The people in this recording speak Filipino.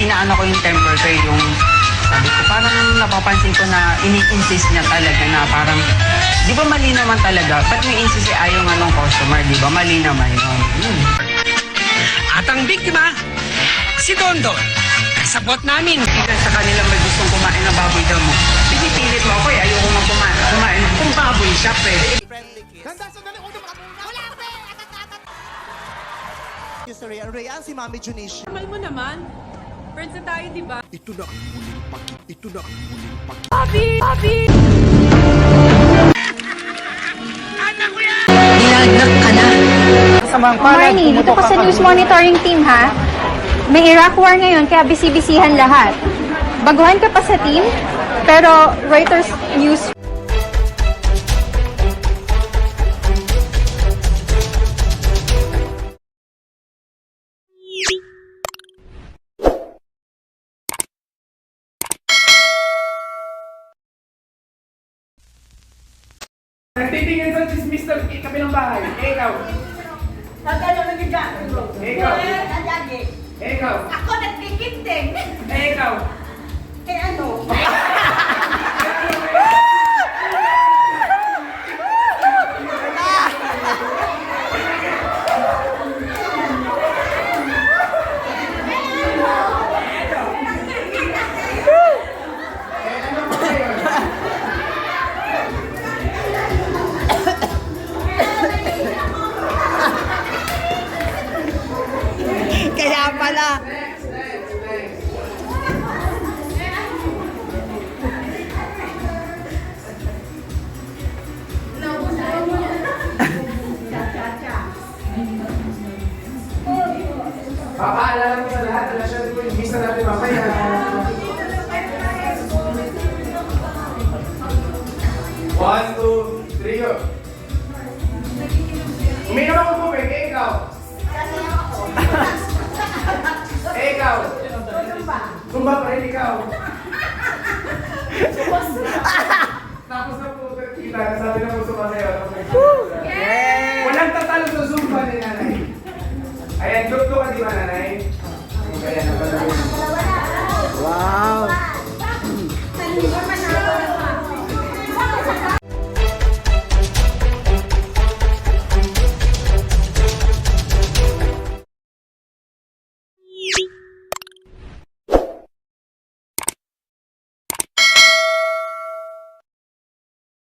inaano ko yung temper ko eh, yung sabi ko, parang napapansin ko na ini-insist niya talaga na parang, di ba mali naman talaga? Ba't may insist si ayaw nga ng customer, di ba? Mali naman yun. Yun. At ang biktima, si Dondon. Kasabot namin. Kasi sa kanila may gustong kumain ng baboy daw mo. Pinipilit mo ako eh, ayoko nga kumain. Kumain kung baboy shop eh. Ganda, sandali, muna. Wala, pre! Si Rhea. Rhea, si Mami Junicia. Mahal mo naman. Friends na tayo, di ba? Ito na ang muling paki. Ito na ang muling paki. Papi! Papi! Nilagnak ka na. Marnie, dito ka sa news monitoring team ha. May Iraq war ngayon kaya bisibisihan lahat. Baguhan ka pa sa team, pero Reuters News Nagtitingin sa chismis sa kabilang bahay. Eh, ikaw. Ikaw. Ikaw. Ako nagkikinting. Kaya pala. Papaalala ko sa lahat. Relasyon ko yung visa natin mamaya. One, two, three, go. Uminom ako Tumba pa rin ikaw. Tapos na po kita, sabi na po sumasayo. Walang tatalo sa Zumba ni nanay. Ayan, group 2 ka di ba nanay?